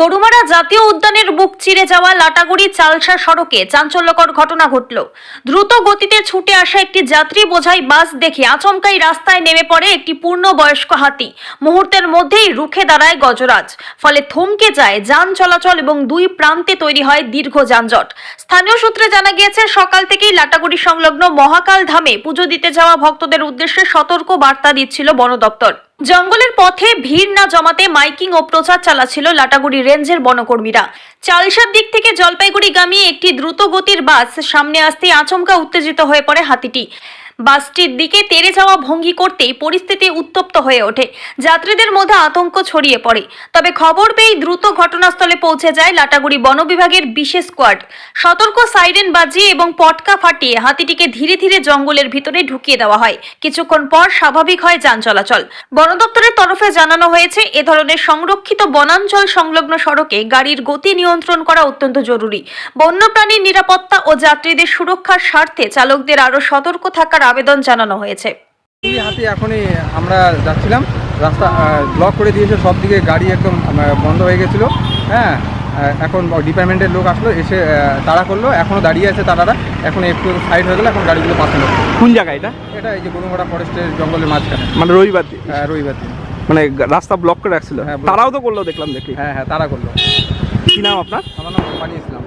গরুমারা জাতীয় উদ্যানের বুক চিরে যাওয়া লাটাগুড়ি চালসা সড়কে চাঞ্চল্যকর ঘটনা ঘটল। দ্রুত গতিতে ছুটে আসা একটি যাত্রী বোঝাই বাস দেখে আচমকাই রাস্তায় নেমে পড়ে একটি পূর্ণবয়স্ক হাতি। মুহূর্তের মধ্যেই রুখে দাঁড়ায় গজরাজ। ফলে থমকে যায় যান চলাচল এবং দুই প্রান্তে তৈরি হয় দীর্ঘ যানজট। স্থানীয় সূত্রে জানা গিয়েছে, সকাল থেকেই লাটাগুড়ি সংলগ্ন মহাকাল ধামে পুজো দিতে যাওয়া ভক্তদের উদ্দেশ্যে সতর্ক বার্তা দিচ্ছিল বন দপ্তর জঙ্গলের পথে ভিড় না জমাতে মাইকিং ও প্রচার চালাচ্ছিল লাটাগুড়ি রেঞ্জের বনকর্মীরা। চালসার দিক থেকে জলপাইগুড়ি জলপাইগুড়িগামী একটি দ্রুত গতির বাস সামনে আসতে আচমকা উত্তেজিত হয়ে পড়ে হাতিটি। বাসটির দিকে তেড়ে যাওয়া ভঙ্গি করতেই পরিস্থিতি উত্তপ্ত হয়ে ওঠে। যাত্রীদের মধ্যে আতঙ্ক ছড়িয়ে পড়ে। তবে খবর পেয়ে দ্রুত ঘটনাস্থলে পৌঁছে যায় লাটাগুড়ি বন বিভাগের বিশেষ স্কোয়াড। সতর্ক সাইরেন বাজিয়ে এবং পটকা ফাটিয়ে হাতিটিকে ধীরে ধীরে জঙ্গলের ভিতরে ঢুকিয়ে দেওয়া হয়। কিছুক্ষণ পর স্বাভাবিক হয় যান চলাচল। বন দপ্তরের তরফে জানানো হয়েছে, এ ধরনের সংরক্ষিত বনাঞ্চল সংলগ্ন সড়কে গাড়ির গতি নিয়ন্ত্রণ করা অত্যন্ত জরুরি। বন্যপ্রাণীর নিরাপত্তা ও যাত্রীদের সুরক্ষার স্বার্থে চালকদের আরও সতর্ক থাকার আবেদন জানানো হয়েছে। হাতে এখনই আমরা যাচ্ছিলাম। রাস্তা ব্লক করে দিয়েছে সব দিকে গাড়ি একদম বন্ধ হয়ে গেছিল। হ্যাঁ এখন ডিপার্টমেন্টের লোক আসলো এসে তাড়া করল। এখনও দাঁড়িয়ে আছে তারারা। এখন একটু সাইড হয়ে গেলো এখন গাড়িগুলো পাশে নেবে কোন জায়গা এটা? এটা এই যে গরুমারা ফরেস্টের জঙ্গলের মাঝখানে। মানে রবিবার দিন? আহ, রবিবার দিন। মানে রাস্তা ব্লক করে রাখছিল? হ্যাঁ, তারাও তো করল দেখলাম দেখি। হ্যাঁ হ্যাঁ তারা করল। কি নাম আপনার? আমার নাম পানি ইসলাম।